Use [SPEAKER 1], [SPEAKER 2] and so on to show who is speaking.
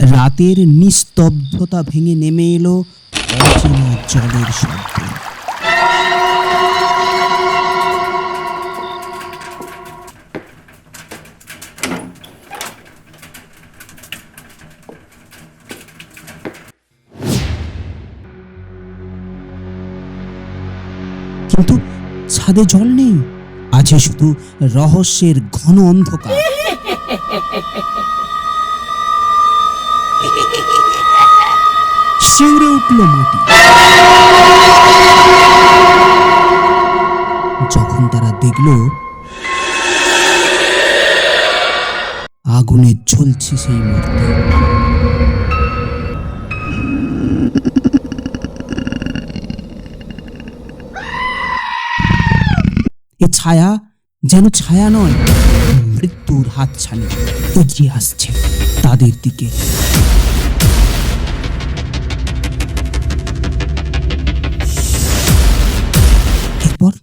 [SPEAKER 1] রাতের নিস্তব্ধতা ভেঙে নেমে এলো অচেনা জলের শব্দ। কিন্তু ছাদে জল নেই, আছে শুধু রহস্যের ঘন অন্ধকার। শিউরে উঠল মাটি। যখন তারা দেখল, আগুনে জ্বলছে সেই মূর্তি। এ ছায়া যেন ছায়া নয়, মৃত্যুর হাত ছানি এগিয়ে আসছে তাদের দিকে। árbol